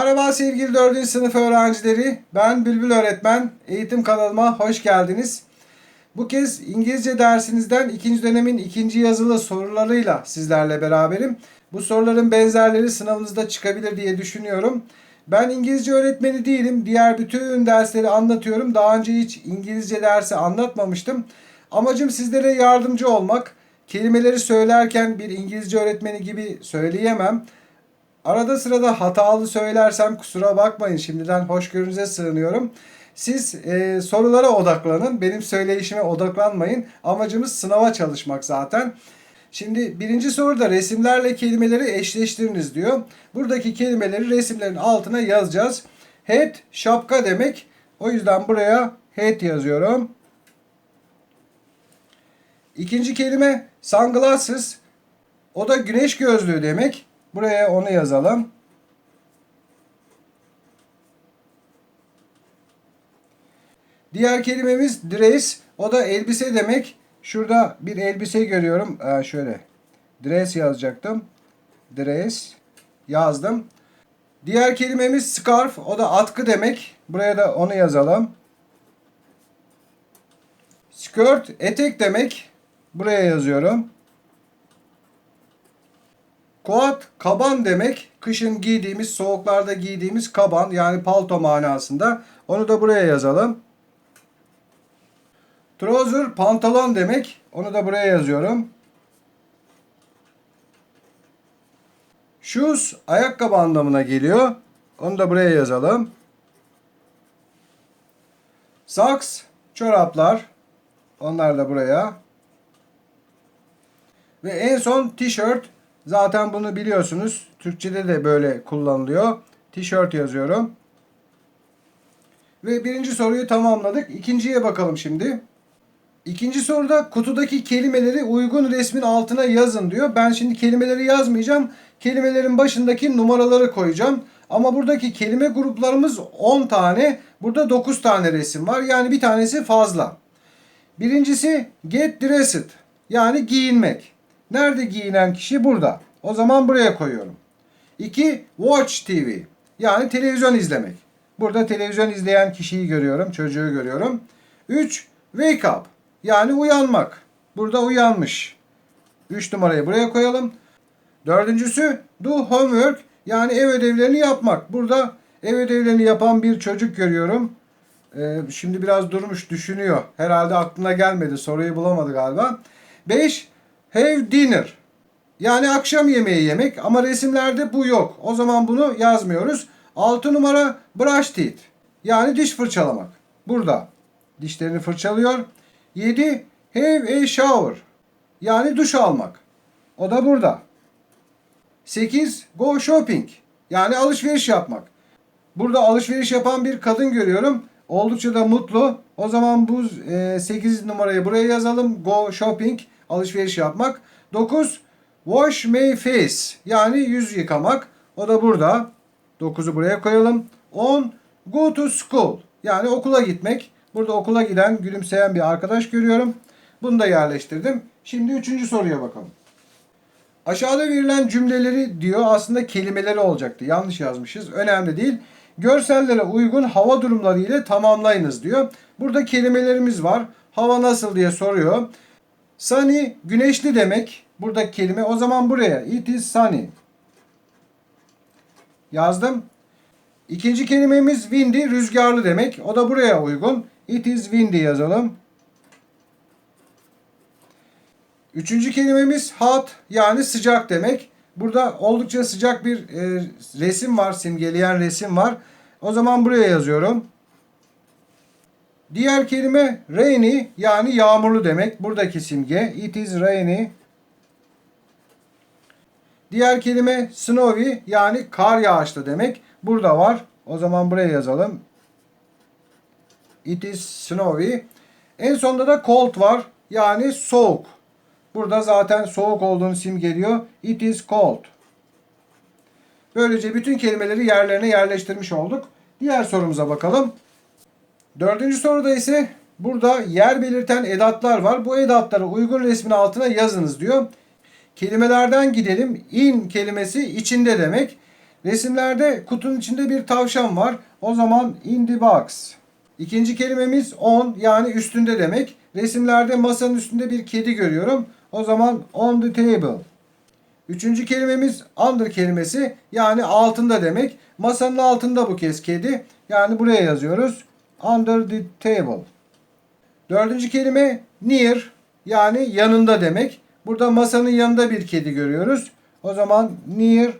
Merhaba sevgili 4. sınıf öğrencileri. Ben Bülbül Öğretmen. Eğitim kanalıma hoş geldiniz. Bu kez İngilizce dersinizden ikinci dönemin ikinci yazılı sorularıyla sizlerle beraberim. Bu soruların benzerleri sınavınızda çıkabilir diye düşünüyorum. Ben İngilizce öğretmeni değilim. Diğer bütün dersleri anlatıyorum. Daha önce hiç İngilizce dersi anlatmamıştım. Amacım sizlere yardımcı olmak. Kelimeleri söylerken bir İngilizce öğretmeni gibi söyleyemem. Arada sırada hatalı söylersem kusura bakmayın şimdiden hoşgörünüze sığınıyorum. Siz e, sorulara odaklanın. Benim söyleyişime odaklanmayın. Amacımız sınava çalışmak zaten. Şimdi birinci soruda resimlerle kelimeleri eşleştiriniz diyor. Buradaki kelimeleri resimlerin altına yazacağız. Head şapka demek. O yüzden buraya head yazıyorum. İkinci kelime sunglasses. O da güneş gözlüğü demek. Buraya onu yazalım. Diğer kelimemiz dress. O da elbise demek. Şurada bir elbise görüyorum. Ee, şöyle. Dress yazacaktım. Dress yazdım. Diğer kelimemiz scarf. O da atkı demek. Buraya da onu yazalım. Skirt etek demek. Buraya yazıyorum. Coat kaban demek. Kışın giydiğimiz, soğuklarda giydiğimiz kaban yani palto manasında. Onu da buraya yazalım. Trouser pantolon demek. Onu da buraya yazıyorum. Shoes ayakkabı anlamına geliyor. Onu da buraya yazalım. Socks çoraplar. Onlar da buraya. Ve en son tişört. Zaten bunu biliyorsunuz. Türkçede de böyle kullanılıyor. Tişört yazıyorum. Ve birinci soruyu tamamladık. İkinciye bakalım şimdi. İkinci soruda kutudaki kelimeleri uygun resmin altına yazın diyor. Ben şimdi kelimeleri yazmayacağım. Kelimelerin başındaki numaraları koyacağım. Ama buradaki kelime gruplarımız 10 tane. Burada 9 tane resim var. Yani bir tanesi fazla. Birincisi get dressed. Yani giyinmek. Nerede giyinen kişi? Burada. O zaman buraya koyuyorum. 2. Watch TV. Yani televizyon izlemek. Burada televizyon izleyen kişiyi görüyorum. Çocuğu görüyorum. 3. Wake up. Yani uyanmak. Burada uyanmış. 3 numarayı buraya koyalım. Dördüncüsü do homework. Yani ev ödevlerini yapmak. Burada ev ödevlerini yapan bir çocuk görüyorum. Ee, şimdi biraz durmuş düşünüyor. Herhalde aklına gelmedi. Soruyu bulamadı galiba. 5. Have dinner. Yani akşam yemeği yemek ama resimlerde bu yok. O zaman bunu yazmıyoruz. 6 numara brush teeth. Yani diş fırçalamak. Burada. Dişlerini fırçalıyor. 7. Have a shower. Yani duş almak. O da burada. 8. Go shopping. Yani alışveriş yapmak. Burada alışveriş yapan bir kadın görüyorum. Oldukça da mutlu. O zaman bu 8 numarayı buraya yazalım. Go shopping. Alışveriş yapmak. 9. Wash my face. Yani yüz yıkamak. O da burada. 9'u buraya koyalım. 10. Go to school. Yani okula gitmek. Burada okula giden gülümseyen bir arkadaş görüyorum. Bunu da yerleştirdim. Şimdi üçüncü soruya bakalım. Aşağıda verilen cümleleri diyor aslında kelimeleri olacaktı. Yanlış yazmışız. Önemli değil. Görsellere uygun hava durumları ile tamamlayınız diyor. Burada kelimelerimiz var. Hava nasıl diye soruyor. Sunny güneşli demek. Buradaki kelime. O zaman buraya it is sunny. Yazdım. İkinci kelimemiz windy rüzgarlı demek. O da buraya uygun. It is windy yazalım. Üçüncü kelimemiz hot yani sıcak demek. Burada oldukça sıcak bir e, resim var, simgeleyen resim var. O zaman buraya yazıyorum. Diğer kelime rainy yani yağmurlu demek. Buradaki simge it is rainy. Diğer kelime snowy yani kar yağışlı demek. Burada var. O zaman buraya yazalım. It is snowy. En sonunda da cold var. Yani soğuk. Burada zaten soğuk olduğunu simgeliyor. It is cold. Böylece bütün kelimeleri yerlerine yerleştirmiş olduk. Diğer sorumuza bakalım. Dördüncü soruda ise burada yer belirten edatlar var. Bu edatları uygun resmin altına yazınız diyor. Kelimelerden gidelim. In kelimesi içinde demek. Resimlerde kutunun içinde bir tavşan var. O zaman in the box. İkinci kelimemiz on yani üstünde demek. Resimlerde masanın üstünde bir kedi görüyorum. O zaman on the table. Üçüncü kelimemiz under kelimesi yani altında demek. Masanın altında bu kez kedi. Yani buraya yazıyoruz. Under the table. Dördüncü kelime near yani yanında demek. Burada masanın yanında bir kedi görüyoruz. O zaman near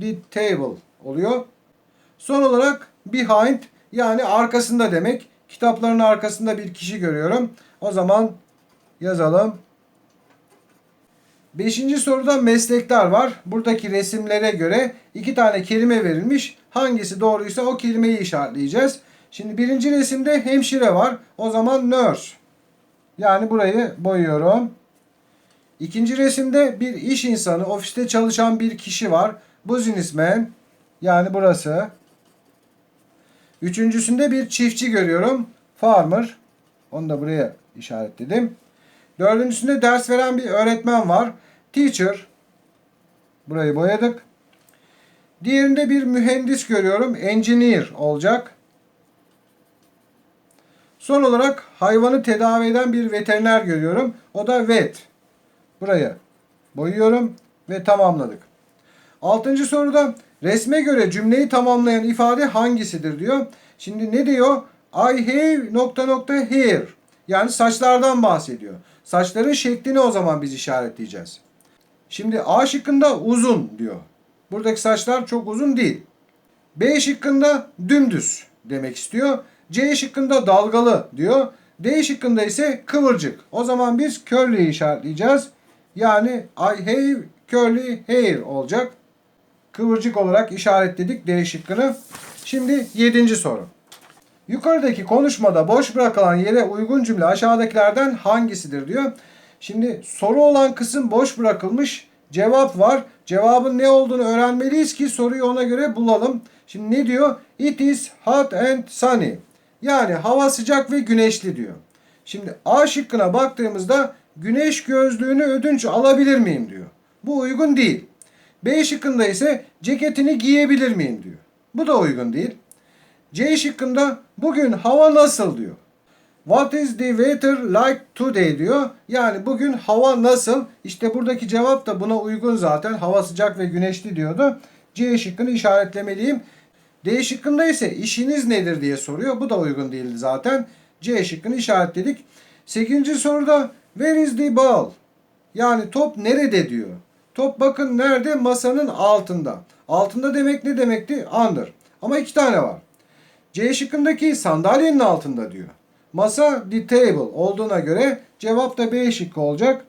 the table oluyor. Son olarak behind yani arkasında demek. Kitapların arkasında bir kişi görüyorum. O zaman yazalım. Beşinci soruda meslekler var. Buradaki resimlere göre iki tane kelime verilmiş. Hangisi doğruysa o kelimeyi işaretleyeceğiz. Şimdi birinci resimde hemşire var. O zaman nurse. Yani burayı boyuyorum. İkinci resimde bir iş insanı, ofiste çalışan bir kişi var. Businessman. Yani burası. Üçüncüsünde bir çiftçi görüyorum. Farmer. Onu da buraya işaretledim. Dördüncüsünde ders veren bir öğretmen var. Teacher. Burayı boyadık. Diğerinde bir mühendis görüyorum. Engineer olacak. Son olarak hayvanı tedavi eden bir veteriner görüyorum. O da vet. Buraya boyuyorum ve tamamladık. Altıncı soruda resme göre cümleyi tamamlayan ifade hangisidir diyor. Şimdi ne diyor? I have nokta nokta hair. Yani saçlardan bahsediyor. Saçların şeklini o zaman biz işaretleyeceğiz. Şimdi A şıkkında uzun diyor. Buradaki saçlar çok uzun değil. B şıkkında dümdüz demek istiyor. C şıkkında dalgalı diyor. D şıkkında ise kıvırcık. O zaman biz curly işaretleyeceğiz. Yani I have curly hair olacak. Kıvırcık olarak işaretledik D şıkkını. Şimdi 7. soru. Yukarıdaki konuşmada boş bırakılan yere uygun cümle aşağıdakilerden hangisidir diyor. Şimdi soru olan kısım boş bırakılmış. Cevap var. Cevabın ne olduğunu öğrenmeliyiz ki soruyu ona göre bulalım. Şimdi ne diyor? It is hot and sunny. Yani hava sıcak ve güneşli diyor. Şimdi A şıkkına baktığımızda güneş gözlüğünü ödünç alabilir miyim diyor. Bu uygun değil. B şıkkında ise ceketini giyebilir miyim diyor. Bu da uygun değil. C şıkkında bugün hava nasıl diyor. What is the weather like today diyor. Yani bugün hava nasıl? İşte buradaki cevap da buna uygun zaten. Hava sıcak ve güneşli diyordu. C şıkkını işaretlemeliyim. D şıkkında ise işiniz nedir diye soruyor. Bu da uygun değildi zaten. C şıkkını işaretledik. 8. soruda where is the ball? Yani top nerede diyor. Top bakın nerede? Masanın altında. Altında demek ne demekti? Under. Ama iki tane var. C şıkkındaki sandalyenin altında diyor. Masa the table olduğuna göre cevap da B şıkkı olacak.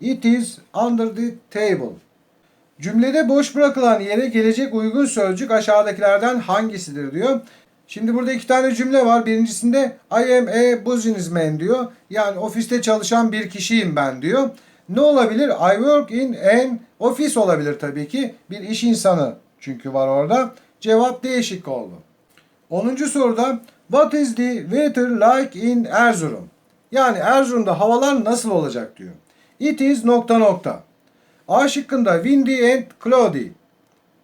It is under the table. Cümlede boş bırakılan yere gelecek uygun sözcük aşağıdakilerden hangisidir diyor. Şimdi burada iki tane cümle var. Birincisinde I am a businessman diyor. Yani ofiste çalışan bir kişiyim ben diyor. Ne olabilir? I work in an office olabilir tabii ki. Bir iş insanı çünkü var orada. Cevap D şıkkı oldu. 10. soruda What is the weather like in Erzurum? Yani Erzurum'da havalar nasıl olacak diyor. It is nokta nokta. A şıkkında windy and cloudy.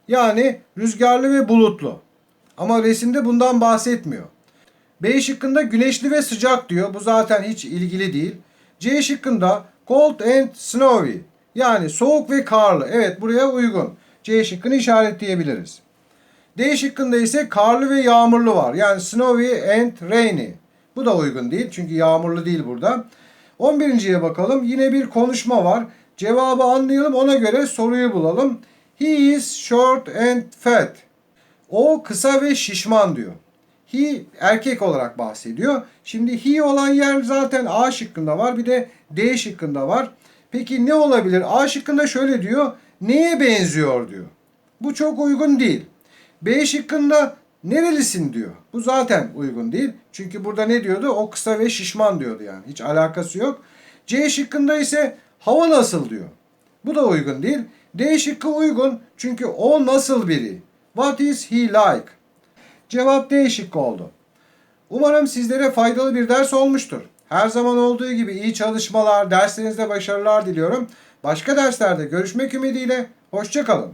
Yani rüzgarlı ve bulutlu. Ama resimde bundan bahsetmiyor. B şıkkında güneşli ve sıcak diyor. Bu zaten hiç ilgili değil. C şıkkında cold and snowy. Yani soğuk ve karlı. Evet buraya uygun. C şıkkını işaretleyebiliriz. D şıkkında ise karlı ve yağmurlu var. Yani snowy and rainy. Bu da uygun değil çünkü yağmurlu değil burada. 11.ye bakalım. Yine bir konuşma var. Cevabı anlayalım ona göre soruyu bulalım. He is short and fat. O kısa ve şişman diyor. He erkek olarak bahsediyor. Şimdi he olan yer zaten A şıkkında var. Bir de D şıkkında var. Peki ne olabilir? A şıkkında şöyle diyor. Neye benziyor diyor. Bu çok uygun değil. B şıkkında nerelisin diyor. Bu zaten uygun değil. Çünkü burada ne diyordu? O kısa ve şişman diyordu yani. Hiç alakası yok. C şıkkında ise hava nasıl diyor. Bu da uygun değil. D şıkkı uygun çünkü o nasıl biri. What is he like? Cevap D şıkkı oldu. Umarım sizlere faydalı bir ders olmuştur. Her zaman olduğu gibi iyi çalışmalar, derslerinizde başarılar diliyorum. Başka derslerde görüşmek ümidiyle, hoşçakalın.